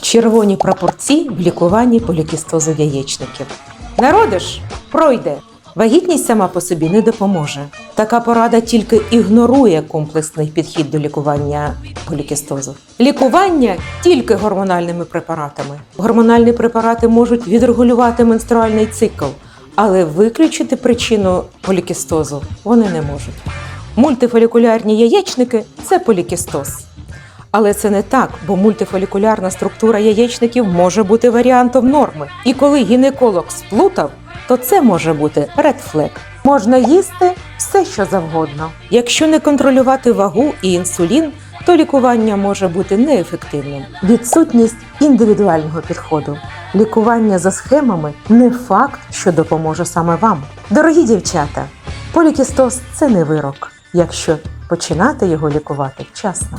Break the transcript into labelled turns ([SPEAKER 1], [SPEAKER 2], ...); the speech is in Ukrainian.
[SPEAKER 1] Червоні прапорці в лікуванні полікістозу яєчників. Народиш пройде. Вагітність сама по собі не допоможе. Така порада тільки ігнорує комплексний підхід до лікування полікістозу. Лікування тільки гормональними препаратами. Гормональні препарати можуть відрегулювати менструальний цикл, але виключити причину полікістозу вони не можуть. Мультифолікулярні яєчники це полікістоз. Але це не так, бо мультифолікулярна структура яєчників може бути варіантом норми. І коли гінеколог сплутав, то це може бути flag. Можна їсти все, що завгодно. Якщо не контролювати вагу і інсулін, то лікування може бути неефективним. Відсутність індивідуального підходу. Лікування за схемами не факт, що допоможе саме вам. Дорогі дівчата, полікістоз це не вирок, якщо починати його лікувати вчасно.